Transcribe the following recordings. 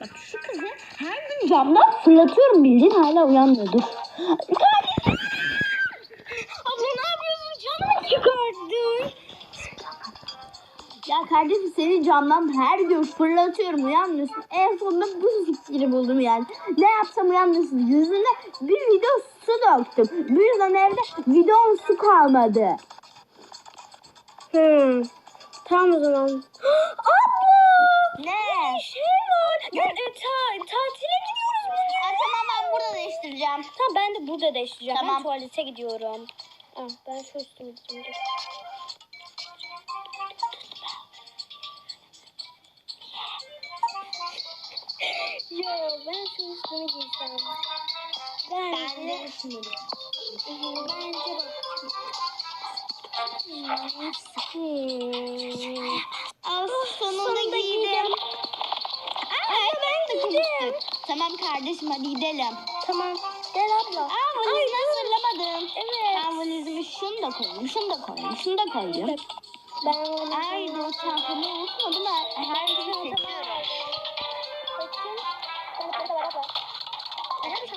Bak şu kızı her gün camdan fırlatıyorum bildiğin hala uyanmıyordur. Abla ne yapıyorsun? Camı çıkardın. Ya kardeşim seni camdan her gün fırlatıyorum uyanmıyorsun. En sonunda bu fikri buldum yani. Ne yapsam uyanmıyorsun. Yüzüne bir video su döktüm. Bu yüzden evde videom su kalmadı. Hmm. Tamam o zaman. Abla! Ne? Şey var. Gel, e, ta, tatile gidiyoruz bugün. Ha, tamam ben burada değiştireceğim. Tamam ben de burada değiştireceğim. Tamam. Ben tuvalete gidiyorum. Ah, ben şu üstümü gideyim. dur. ya ben şu üstümü giysem. Ben de bence bak. Hmm. Al sonunda, sonunda giydim. Ben giydim. Tamam kardeşim hadi gidelim. Tamam. Gel abla. Aa valizimi hazırlamadım. Evet. Ben valizimi şunu da koyayım, şunu da koyayım, şunu da koyayım. Ben onu Ay bu çantamı unutmadım ben. Her gün seçiyorum. Bakayım. Para. Evet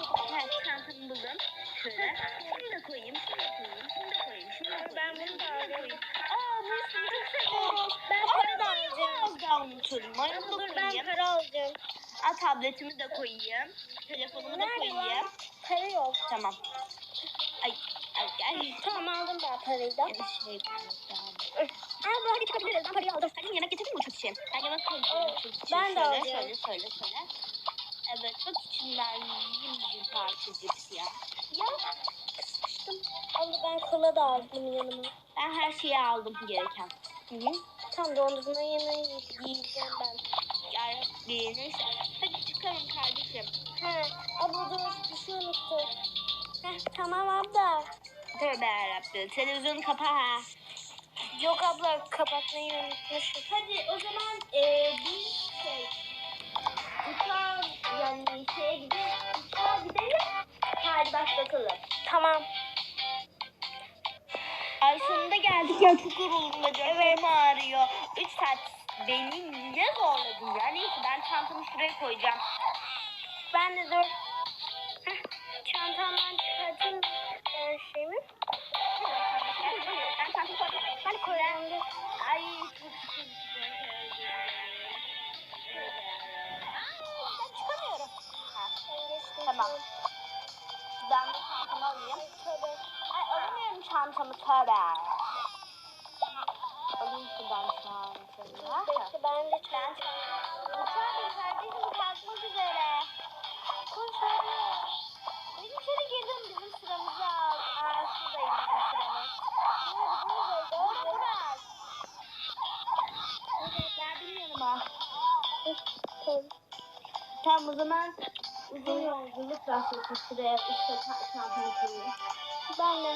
çantamı buldum. Şöyle. Şunu da koyayım, şunu da koyayım, şunu da koyayım, şunu da koyayım. Ben bunu da alayım. Aa bu çok seviyorum. Ben para da alacağım. Mayonu da Dur ben para alacağım. Aa, tabletimi de koyayım. Telefonumu da Nerede koyayım. lan? Para yok. Tamam. Ay, ay, ay. Tamam aldım ben parayı da. Bir şey koyacağım. Abla hadi çıkabiliriz. Ben parayı aldım. Hadi yemek getirdin mi uçak için? Ben yemek Evet, uçak için. ben de şöyle, alacağım. Şöyle şöyle şöyle. Evet bak içinden yiyeyim bir parça cips ya. Ya sıkıştım. Abla ben kola da aldım yanıma. Ben her şeyi aldım gereken. Hı hı. Tam dondurma yemeği yiyeceğim ben. Yarabbi neyse. Çıkalım kardeşim. He. Abla dur bir şey unuttum. Heh, tamam abla. Tövbe yarabbim. Televizyonu kapa ha. Yok abla kapatmayı unutmuşum. Hadi o zaman eee bir şey. Uçağa yani şeye gidelim. Uçağa gidelim. Hadi başlatalım. Tamam. Ay sonunda geldik ya çok yoruldum. Evet. ağrıyor. 3 saat beni niye zorladın ya? Neyse ben çantamı şuraya koyacağım. Ben de dur. Çantamdan çıkartayım ben şeyimi. Ben çantamı koydum. Ben dur. Ay çok çıkamıyorum. Tamam. Ben de çantamı alayım. Ay alamıyorum çantamı tövbe. Alayım şuradan çantamı. Bekle ben de Ben Uçağa bin kardeşim kalkmak üzere. Koş hadi. Biz içeri girdim bizim sıramızı al. Aa şuradayım bizim sıramız. Orada bırak. Ben bilmiyorum ha. Tamam. O zaman uzun yolculuk başlasın sıraya işte ta- çantamı koyayım. Ben de.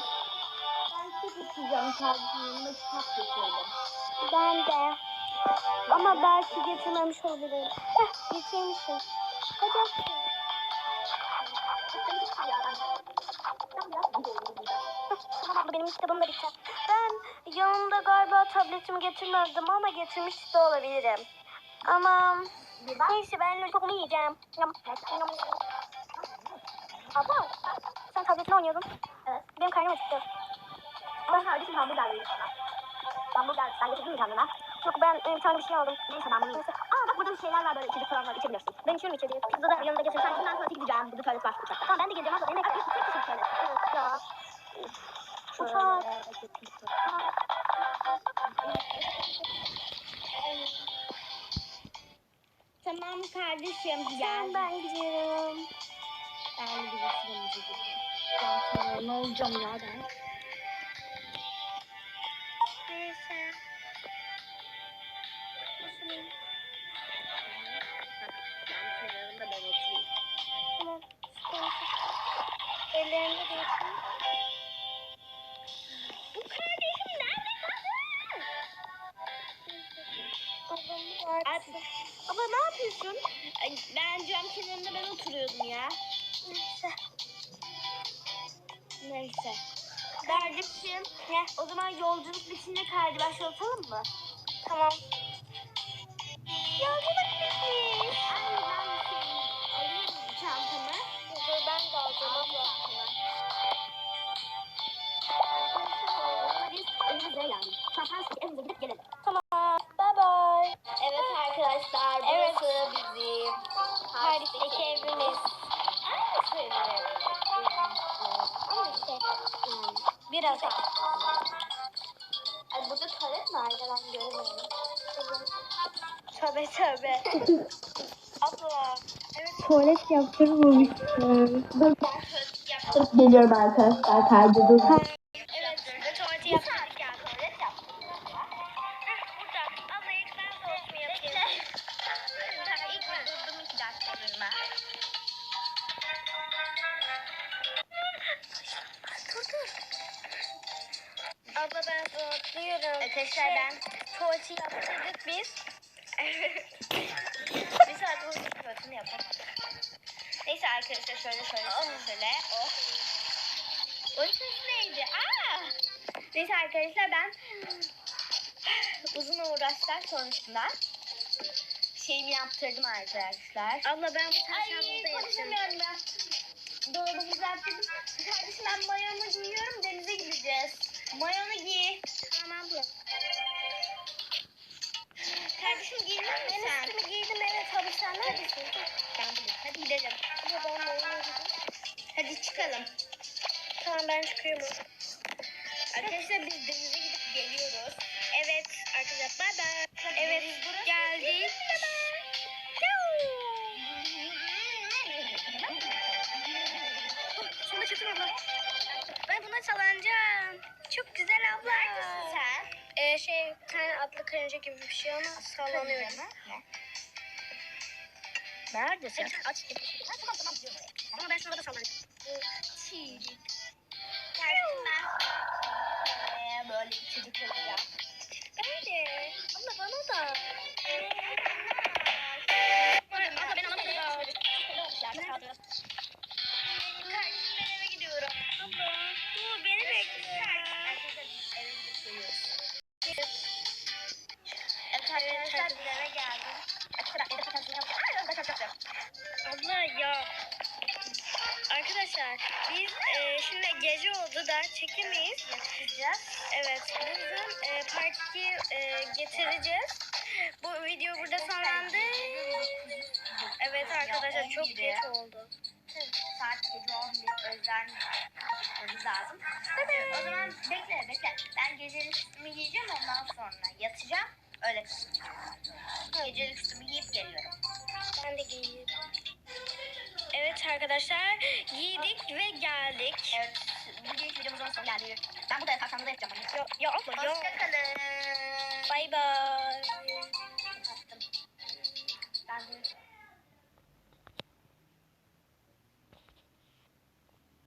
Ben de. Ama belki getirmemiş olabilirim. Heh getirmişim. Hadi benim kitabım da bitti. Ben yanımda galiba tabletimi getirmedim ama getirmiş de olabilirim. Ama neyse ben lollipopumu yiyeceğim. Abla sen tabletle oynuyordun. Evet. Benim karnım acıktı. Ama kardeşim hamburger yedim sana. Hamburger sen getirdin mi kendine? Yok ben e, bir tane bir şey aldım. Neyse ben bunu yiyeyim. Aa bak burada bir şeyler var böyle içecek falan var içebilirsin. Ben içiyorum içeceği. Pizza da yanında getirsen şimdi ben tuvalete gideceğim. Burada tuvalet var uçakta. Tamam ben de geleceğim abla. Benim bekle. Tek kişilik tuvalet. Ya. Uçak. Tamam kardeşim gel. ben gidiyorum. Ben. Ben sonra ne olacağım ya ben? Neyse. Ben kenarında ben oturayım. Tamam. De. Bu kardeşim nerede. Abi, abla ne yapıyorsun? Ben cam kenarında ben oturuyordum ya. Neyse. Neyse. Kardeşim ne? O zaman yolculuk bitince kaydı başlatalım mı? Tamam. Yolculuk bitmiş. Anne ben bir mı çantamı? Dur ben de alacağım Tamam. Bye bye. Evet arkadaşlar evet. bizim. Paris'teki evimiz. Biraz daha. Ay burada tuvalet mi arkadan göremiyorum. Tövbe tövbe. Abla. Evet Tuvalet yaptırmamışsın. Dur ben tuvalet yaptım. geliyorum arkadaşlar kaydı dur. Arkadaşlar ben tuvaleti yaptırdık biz. bir saat boyunca tuvaletini yapamadık. Neyse arkadaşlar şöyle şöyle şöyle şöyle. Oh. O ses neydi? Aa! Neyse arkadaşlar ben uzun uğraşlar sonucunda şeyimi yaptırdım arkadaşlar. Abla ben bu Ay konuşamıyorum ben. Dolabımızı yaptırdım. Kardeşim ben mayomu giyiyorum denize gideceğiz. Mayonu giy. Tamam abla. Kardeşim giyinir misin? Ben üstümü giydim evet. Hadi sen neredesin? Ben buradayım. Hadi gidelim. Ama ben. Hadi çıkalım. Tamam ben çıkıyorum. Arkadaşlar biz denize gidip geliyoruz. Evet arkadaşlar bye bye. Evet geldik. Karınca gibi bir şey ama sallanıyorum. Neredesin? Aç. Ha, tamam tamam oraya. Ama ben şurada da sallanacağım. Çiğlik. Ben. Ee, böyle çocuk olacağım. Öyle. Abla bana da. Abla ben alamadım. Arkadaşlar biz e, şimdi gece oldu da çekemeyiz. Yapacağız. Evet. Bizim e, partiyi e, getireceğiz. Bu video burada sonlandı. Evet arkadaşlar çok geç oldu. Saat gece 11 özel yapmamız lazım. O zaman bekle bekle. Ben gecelik üstümü giyeceğim ondan sonra yatacağım. Öyle Gecelik üstümü giyip geliyorum. Ben de giyeyim. Evet arkadaşlar giydik ve geldik. Evet. Bugünkü videomuzun sonuna geldik. Ben burada yatarsanız da yapacağım. Ya, ya abla ya. Hoşçakalın. Bay bay.